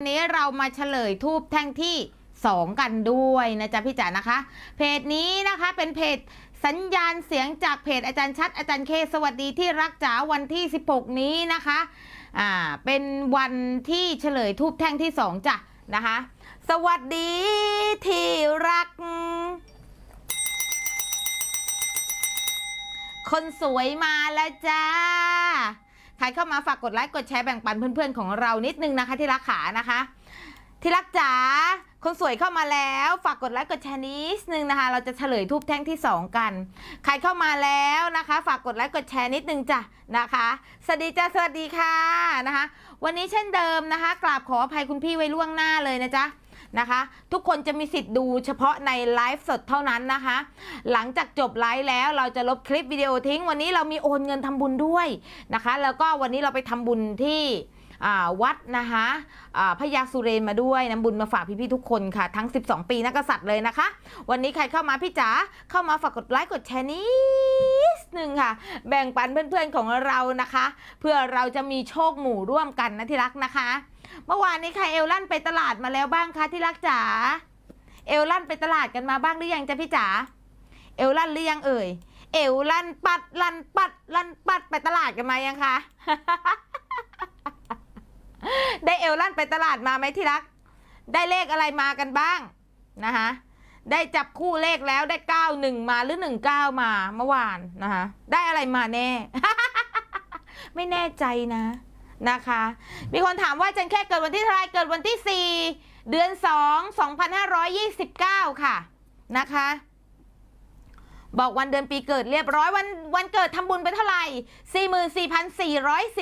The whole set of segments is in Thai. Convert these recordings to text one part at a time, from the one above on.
ันนี้เรามาเฉลยทูบแท่งที่ 2 กันด้วยนะจ๊ะพี่จ๋านะคะ เพจนี้นะคะเป็นเพจสัญญาณเสียงจากเพจอาจารย์ชัดอาจารย์เคสวัสดีที่รักจ๋าวันที่ 16 นี้นะคะอ่าเป็นวันที่เฉลยทูบแท่งที่ 2จ้ะนะคะ สวัสดีที่รัก คนสวยมาแล้วจ้า ใครเข้ามาฝากกดไลค์กดแชร์แบ่งปันเพื่อนๆของเรานิดนึงนะคะที่รักขานะคะ ที่รักจ๋าคนสวยเข้ามาแล้วฝากกดไลค์กดแชร์นิดนึงนะคะ เราจะเฉลยทูบแท่งที่ 2 กัน ใครเข้ามาแล้วนะคะ ฝากกดไลค์กดแชร์นิดนึงจ้ะนะคะสวัสดีจ้าสวัสดีค่ะนะคะ วันนี้เช่นเดิมนะคะ กราบขออภัยคุณพี่ไว้ล่วงหน้าเลยนะจ๊ะ นะคะ ทุกคนจะมีสิทธิ์ดูเฉพาะในไลฟ์สดเท่านั้นนะคะ หลังจากจบไลฟ์แล้วเราจะลบคลิปวิดีโอทิ้ง วันนี้เรามีโอนเงินทำบุญด้วยนะคะ แล้วก็วันนี้เราไปทำบุญที่วัดนะคะพระยาสุเรนมาด้วยนำบุญมาฝากพี่ๆทุกคนค่ะ ทั้ง 12 ปีนักกษัตริย์เลยนะคะ วันนี้ใครเข้ามาพี่จ๋าเข้ามาฝากกดไลค์กดแชร์นิดนึงค่ะ แบ่งปันเพื่อนๆของเรานะคะ เพื่อเราจะมีโชคหมู่ร่วมกันนะที่รักนะคะ เมื่อวานนี้ใครเอลลั่นไปตลาดมาแล้วบ้างคะที่รักจ๋าเอลลั่นไปตลาดกันมาบ้างหรือยังจ๊ะพี่จ๋าเอวลั่นหรือยังเอ่ยเอวลั่นปัดลั่นปัดลั่นปัดไปตลาดกันมายังคะ ได้เอวลั่นไปตลาดมาไหมที่รัก ได้เลขอะไรมากันบ้างนะคะได้จับคู่เลขแล้วได้เก้าหนึ่งมาหรือหนึ่งเก้ามาเมื่อวานนะคะได้อะไรมาแน่ ไม่แน่ใจนะ นะคะ มีคนถามว่าจันแค่เกิดวันที่เท่าไรเกิดวันที่ 4 เดือน 2 2529 ค่ะนะคะ บอกวันเดือนปีเกิดเรียบร้อยวันวันเกิดทำบุญไปเท่าไหร่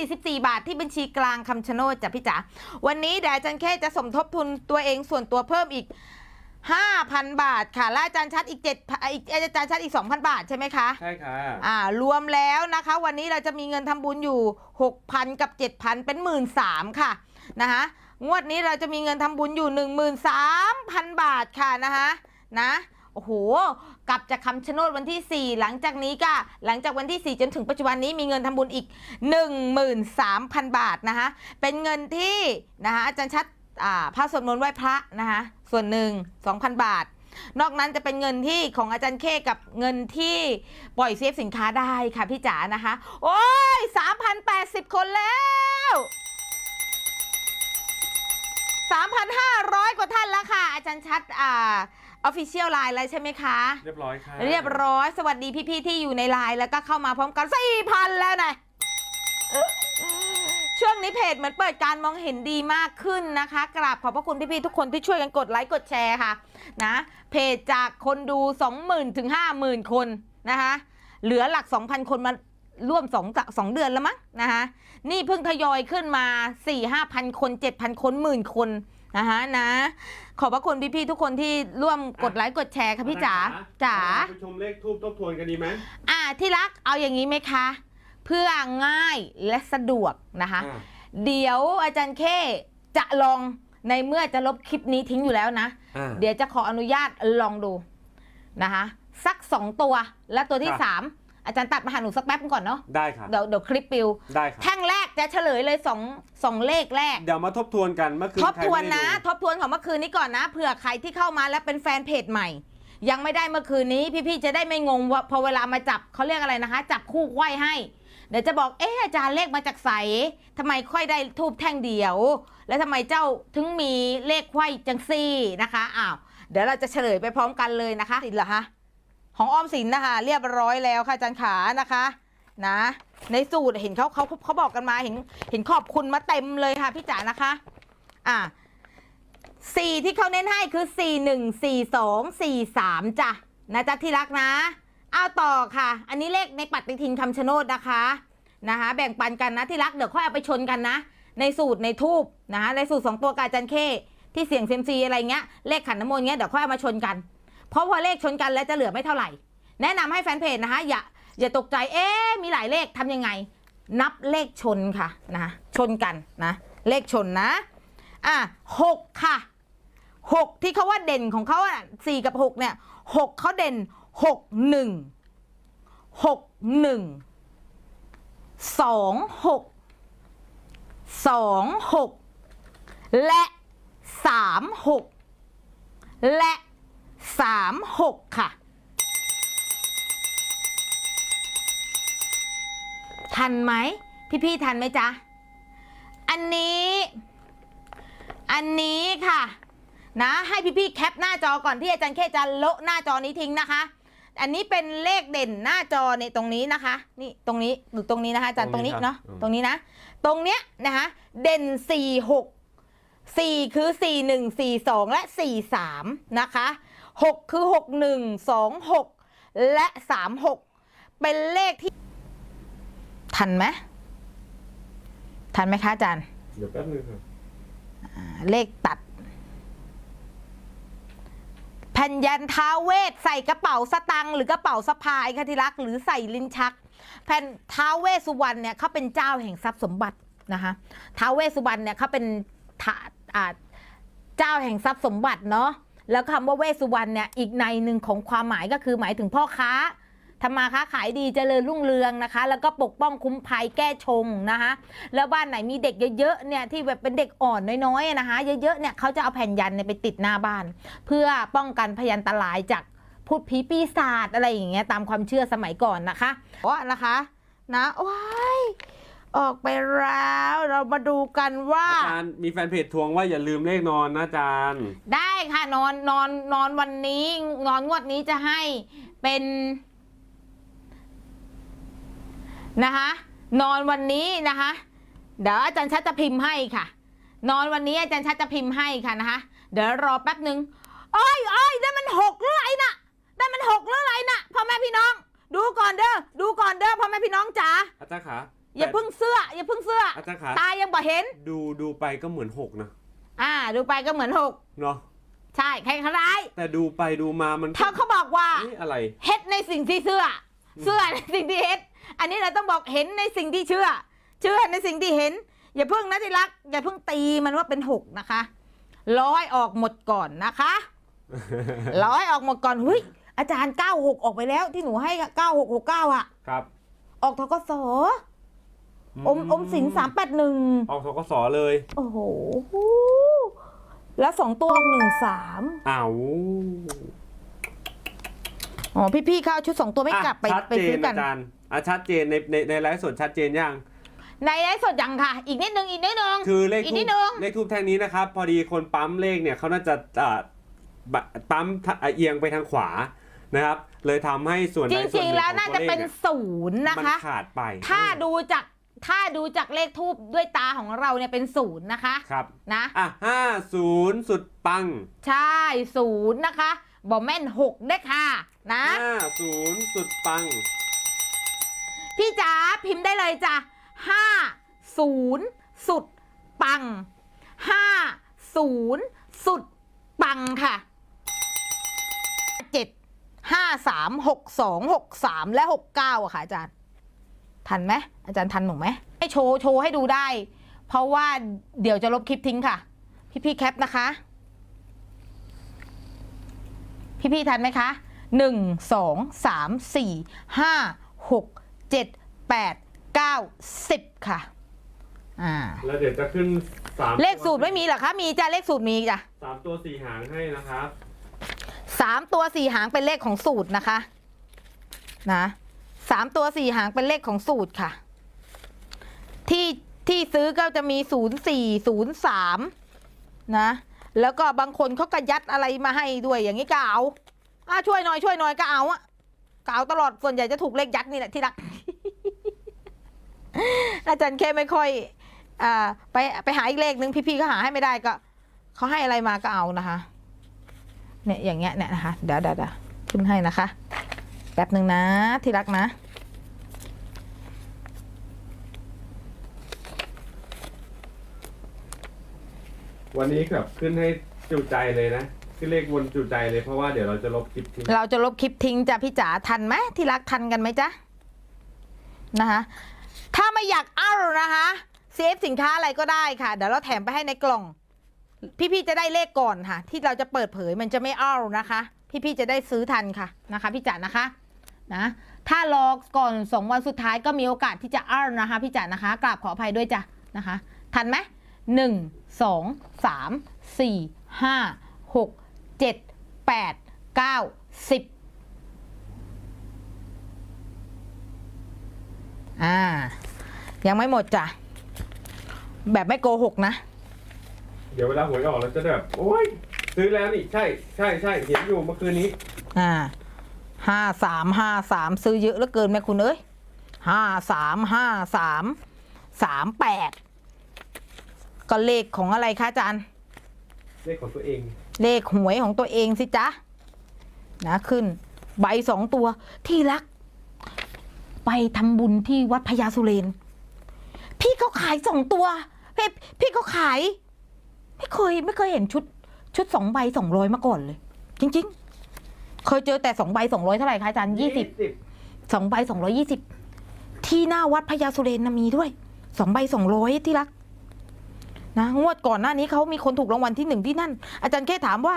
44,444 บาทที่บัญชีกลางคำชะโนดจ้ะพี่จ๋าวันนี้เดี๋ยวจารย์แค่จะสมทบทุนตัวเองส่วนตัวเพิ่มอีก 5,000 บาทค่ะและอาจารย์ชัดอีก7อีกอาจารย์ชัดอีก 2,000 บาทใช่ไหมคะ ใช่ค่ะอ่ารวมแล้วนะคะ วันนี้เราจะมีเงินทำบุญอยู่ 6,000 กับ 7,000 เป็น 1 3ื่นค่ะนะคะงวดนี้เราจะมีเงินทำบุญอยู่ 13,000 บาทค่ะนะคะนะโอ้โห กลับจากคำชะโนดวันที่ 4 หลังจากนี้ก็หลังจากวันที่ 4 จนถึงปัจจุบันนี้มีเงินทำบุญอีก 13,000 บาทนะคะเป็นเงินที่นะคะอาจารย์ชัดอ่า พระสวดมนต์ไหว้พระนะคะส่วนหนึ่ง2,000 บาท นอกนั้นจะเป็นเงินที่ของอาจารย์เคกับเงินที่ปล่อยเซฟสินค้าได้ค่ะพี่จ๋านะคะ โอ้ย3,080 คนแล้ว3,500 กว่าท่านแล้วค่ะ อาจารย์ชัดอ่าออฟฟิเชียลไลน์แล้วใช่ไหมคะ เรียบร้อยค่ะ เรียบร้อยสวัสดีพี่ ๆ ที่อยู่ในไลน์แล้วก็เข้ามาพร้อมกัน4,000 แล้วนะ ช่วงนี้เพจเหมือนเปิดการมองเห็นดีมากขึ้นนะคะกราบขอบพระคุณพี่ๆทุกคนที่ช่วยกันกดไลค์กดแชร์ค่ะนะเพจจากคนดู 20,000ถึง50,000 คนนะคะเหลือหลัก 2,000 คนมาร่วม2 2เดือนแล้วมั้งนะคะนี่เพิ่งทยอยขึ้นมา 4-5,000 คน 7,000 คนหมื่นคนนะคะนะ ขอบพระคุณพี่ๆทุกคนที่ร่วมกดไลค์กดแชร์ค่ะพี่จ๋าจ๋าเรไปชมเลขทูบทบทวนกันดีไหมอ่าที่รักเอาอย่างนี้ไหมคะ เพื่อง่ายและสะดวกนะคะอ่าเดี๋ยวอาจารย์เคจะลองในเมื่อจะลบคลิปนี้ทิ้งอยู่แล้วนะอ่าเดี๋ยวจะขออนุญาตลองดูนะคะ สักสองตัวและตัวที่ครับสามอาจารย์ตัดมาหาหนูสักแป๊บนึงก่อนเนาะได้ค่ะเดี๋ยวเดี๋ยวคลิปปิวได้ค่ะแท่งแรกจะเฉลยเลยสองสองเลขแรก เดี๋ยวมาทบทวนกันเมื่อคืนทบทวนใครไม่นะได้ดูทบทวนของเมื่อคืนนี้ก่อนนะเผื่อใครที่เข้ามาแล้วเป็นแฟนเพจใหม่ ยังไม่ได้เมื่อคืนนี้พี่ๆจะได้ไม่งงว่าพอเวลามาจับเขาเรียกอะไรนะคะ จับคู่ไขว้ให้ เดี๋ยวจะบอกเอ๊ะอาจารย์เลขมาจากใสทำไมค่อยได้ทูบแท่งเดียว แล้วทำไมเจ้าถึงมีเลขไขว้จังซี่นะคะอ้าวเดี๋ยวเราจะเฉลยไปพร้อมกันเลยนะคะสินเหรอคะของออมสินนะคะ เรียบร้อยแล้วค่ะอาจารย์ขานะคะนะ ในสูตรเห็นเขาเขาเขาบอกกันมาเห็นเห็นขอบคุณมาเต็มเลยค่ะพี่จ๋านะคะ อะสี่ที่เขาเน้นให้คือสี่หนึ่งสี่สองสี่สามจ้ะนะจ๊ะที่รักนะ เอาต่อค่ะ อันนี้เลขในปฏิทินคำชะโนดนะคะนะคะ แบ่งปันกันนะที่รักเดี๋ยวค่อยเอาไปชนกันนะ ในสูตรในทูบนะคะในสูตรสองตัวกาจันเข้ที่เสียงเซมซีอะไรเงี้ยเลขขันน้ำมนต์เงี้ยเดี๋ยวค่อยเอามาชนกัน เพราะพอเลขชนกันแล้วจะเหลือไม่เท่าไหร่ แนะนำให้แฟนเพจนะคะอย่าอย่าตกใจเอ๊ะมีหลายเลขทำยังไง นับเลขชนค่ะนะชนกันนะเลขชนนะอะหกค่ะหกที่เขาว่าเด่นของเขาอะสี่กับหกเนี่ยหกเขาเด่น หกหนึ่งหกหนึ่งสองหกสองหกและสามหกและสามหกค่ะทันไหมพี่ๆทันไหมจ๊ะ อันนี้ อันนี้ค่ะ นะ ให้พี่ๆแคปหน้าจอก่อนที่อาจารย์เคจะโละหน้าจอนี้ทิ้งนะคะ อันนี้เป็นเลขเด่นหน้าจอในตรงนี้นะคะ นี่ตรงนี้หรือตรงนี้นะคะอาจารย์ตรงนี้เนาะตรงนี้นะ ตรงเนี้ยนะคะ เด่นสี่หกสี่คือสี่หนึ่งสี่สองและสี่สามนะคะหกคือหกหนึ่งสองหกและสามหกเป็นเลขที่ ทันไหมทันไหมคะอาจารย์ เดี๋ยวแป๊บนึงครับอ่าเลขตัดแผ่นยันท้าวเวทใส่กระเป๋าสตังค์หรือกระเป๋าสะพายค่ะที่รักหรือใส่ลิ้นชัก แผ่นท้าวเวสุวรรณเนี่ยเขาเป็นเจ้าแห่งทรัพย์สมบัตินะคะท้าวเวสุวรรณเนี่ยเขาเป็นเจ้าแห่งทรัพย์สมบัติเนาะแล้วคำว่าเวสุวรรณเนี่ยอีกในหนึ่งของความหมายก็คือหมายถึงพ่อค้า ทำมาค้าขายดีเจริญรุ่งเรืองนะคะ แล้วก็ปกป้องคุ้มภัยแก้ชงนะคะ แล้วบ้านไหนมีเด็กเยอะๆเนี่ยที่แบบเป็นเด็กอ่อนน้อยๆอะนะคะ เยอะๆเนี่ยเขาจะเอาแผ่นยันเนี่ยไปติดหน้าบ้าน เพื่อป้องกันพยันตรายจากพูดผีปีศาจอะไรอย่างเงี้ยตามความเชื่อสมัยก่อนนะคะว่านะคะนะว้ายออกไปแล้วเรามาดูกันว่า อาจารย์มีแฟนเพจทวงว่าอย่าลืมเลขนอนนะอาจารย์ ได้ค่ะนอนนอนนอนวันนี้ นอนงวดนี้จะให้เป็น นะคะนอนวันนี้นะคะเดี๋ยวอาจารย์ชัดจะพิมพ์ให้ค่ะ นอนวันนี้อาจารย์ชัดจะพิมพ์ให้ค่ะนะคะเดี๋ยวรอแป๊บหนึ่งอ้อยอ้อยได้มันหกหรือไรน่ะได้มันหกหรือไรน่ะพ่อแม่พี่น้อง ดูก่อนเด้อดูก่อนเด้อพ่อแม่พี่น้องจ๋าอาจารย์ขาอย่าเพึ่งเสื้อ อย่าเพึ่งเสื้ออาจารย์ขาตายังบ่เห็น ดูดูไปก็เหมือนหกนะอ่า ดูไปก็เหมือนหกเนาะใช่ใครเขาร้ายแต่ดูไปดูมามันเขาเขาบอกว่าเอ๊ะอะไรเฮ็ดในสิ่งที่เชื่อ เชื่อในสิ่งที่เฮ็ดอันนี้เราต้องบอกเห็นในสิ่งที่เชื่อ เชื่อในสิ่งที่เห็น อย่าเพิ่งนะที่รัก อย่าเพิ่งตีมันว่าเป็นหกนะคะร้อยออกหมดก่อนนะคะร้อยออกหมดก่อนเฮ้ยอาจารย์ 96 ออกไปแล้วที่หนูให้ 9669 อะ ครับ ออกทกสอมอมสินสามแปดหนึ่งออกสกสเลย โอ้โห แล้วสองตัวหนึ่งสามอ้าว อ๋อพี่ๆเข้าชุดสองตัวไม่กลับไปอะชัดไปเจซื้นอกัน อาจารย์อะชัดเจนในในในไลฟ์สดชัดเจนยัง ในไลฟ์สดยังค่ะ อีกนิดนึงอีกนิดนึง คือเลขอีกทูนิบดนึง เลขทูบแท่งนี้นะครับ พอดีคนปั๊มเลขเนี่ยเขาน่าจะอ่าบะปั๊มอะเอียงไปทางขวานะครับ เลยทำให้ส่วนจใดส่วนริงหๆนึ่งแล้วของน่าตัวจะเลขเป็นเนี่ยศูนย์นะมันคะขาดไปถ้าดูจากถ้าดูจากเลขทูบด้วยตาของเราเนี่ยเป็นศูนย์นะคะครับ นะ อะห้าศูนย์สุดปัง ใช่ศูนย์นะคะ บอแม่นหกได้วยค่ะ นะ ห้าศูนย์สุดปัง พี่จ๋าพิมพ์ได้เลยจ้ะห้าศูนย์สุดปังห้าศูนย์สุดปังค่ะเจ็ดห้าสามหกสองหกสามและหกเก้าอะค่ะอาจารย์ ทันไหมอาจารย์ทันหนูไหมให้โชว์โชว์ให้ดูได้ เพราะว่าเดี๋ยวจะลบคลิปทิ้งค่ะ พี่พี่ๆแคปนะคะ พี่พี่ๆทันไหมคะหนึ่งสองสามสี่ห้าหกเจ็ดแปดเก้าสิบค่ะอ่าแล้วเดี๋ยวจะขึ้นสามเลขสูตรไม่มีเหรอคะมีจ้ะเลขสูตรมีจ้ะสามตัวสี่หางให้นะครับสามตัวสี่หางเป็นเลขของสูตรนะคะนะสามตัวสี่หางเป็นเลขของสูตรค่ะ ที่ที่ซื้อก็จะมีศูนย์สี่ศูนย์สามนะ แล้วก็บางคนเขาก็ยัดอะไรมาให้ด้วยอย่างนี้ก็เอาอะช่วยหน่อยช่วยหน่อยก็เอาอะก็เอาตลอดส่วนใหญ่จะถูกเลขยัดนี่แหละที่รัก อาจารย์แค่ไม่ค่อยอ่าไปไปหาอีกเลขหนึ่งพี่ๆก็หาให้ไม่ได้ก็เขาให้อะไรมาก็เอานะคะ เนี่ยอย่างเงี้ยเนี่ยนะคะเดี๋ยวเดี๋ยวเดี๋ยวขึ้นให้นะคะ แป๊บหนึ่งนะที่รักนะ วันนี้แบบขึ้นให้จุใจเลยนะขึ้นเลขวนจุใจเลยเพราะว่าเดี๋ยวเราจะลบคลิปทิ้งเราจะลบคลิปทิ้งจ้ะพี่จ๋าทันไหมที่รักทันกันไหมจ๊ะนะคะถ้าไม่อยากเอ้านะคะเซฟสินค้าอะไรก็ได้ค่ะ เดี๋ยวเราแถมไปให้ในกล่อง พี่ๆจะได้เลขก่อนค่ะ ที่เราจะเปิดเผยมันจะไม่เอ้านะคะ พี่ๆจะได้ซื้อทันค่ะนะคะ พี่จ๋านะคะนะถ้ารอก่อนสองวันสุดท้ายก็มีโอกาสที่จะเอ้านะคะ พี่จ๋านะคะกราบขออภัยด้วยจ้ะนะคะ ทันไหม หนึ่งสองสามสี่ห้าหกเจ็ดแปดเก้าสิบอ่า ยังไม่หมดจ้ะ แบบไม่โกหกนะ เดี๋ยวเวลาหวยออกเราจะได้แบบโอ้ยซื้อแล้วนี่ ใช่ใช่ใช่เห็นอยู่เมื่อคืนนี้ อ่าห้าสามห้าสามซื้อเยอะเหลือเกินแม่คุณเอ้ยห้าสามห้าสามสามแปด ก็เลขของอะไรคะอาจารย์ เลขของตัวเอง เลขหวยของตัวเองสิจ๊ะนะขึ้น ใบสองตัวที่รัก ไปทำบุญที่วัดพญาสุเรน พี่เขาขายสองตัว พี่พี่เขาขาย ไม่เคยไม่เคยเห็นชุด ชุดสองใบสองร้อยมาก่อนเลย จริง ๆ เคยเจอแต่สองใบสองร้อยเท่าไหร่คะอาจารย์ยี่สิบสองใบสองร้อยี่สิบที่หน้าวัดพญาสุเรนนะมีด้วยสองใบสองร้อยที่รัก นะงวดก่อนหน้านี้เขามีคนถูกรางวัลที่หนึ่งที่นั่น อาจารย์แค่ถามว่า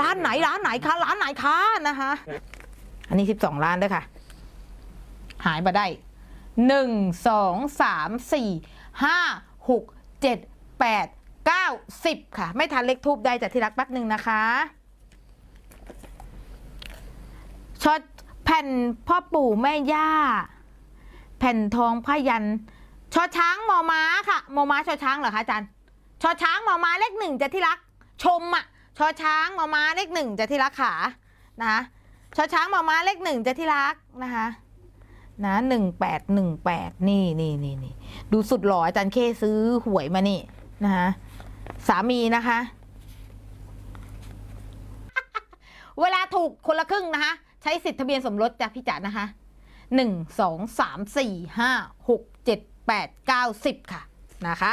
ร้านไหนร้านไหนคะร้านไหนคะนะคะอันนี้สิบสองล้านด้วยค่ะ หายมาได้หนึ่งสองสามสี่ห้าหกเจ็ดแปดเก้าสิบค่ะ ไม่ทันเลขทูบได้จากที่รักแป๊บหนึ่งนะคะช็อตแผ่นพ่อปู่แม่ย่า แผ่นทองพยัน ชอช้างมอม้าค่ะมอม้าชอช้างเหรอคะอาจารย์ชอช้างมอม้าเลขหนึ่งจะที่รัก ชมอะชอช้างมอม้าเลขหนึ่งจะที่รักขานะคะชอช้างมอม้าเลขหนึ่งจะที่รักนะคะนะหนึ่งแปดหนึ่งแปดนี่นี่นี่นี่ดูสุดหล่ออาจารย์เคซื้อหวยมานี่นะคะสามีนะคะ เวลาถูกคนละครึ่งนะคะ ใช้สิทธิทะเบียนสมรสจ้ะพี่จ๋านะคะหนึ่งสองสามสี่ห้าหกเจ็ด แปดเก้าสิบค่ะนะคะ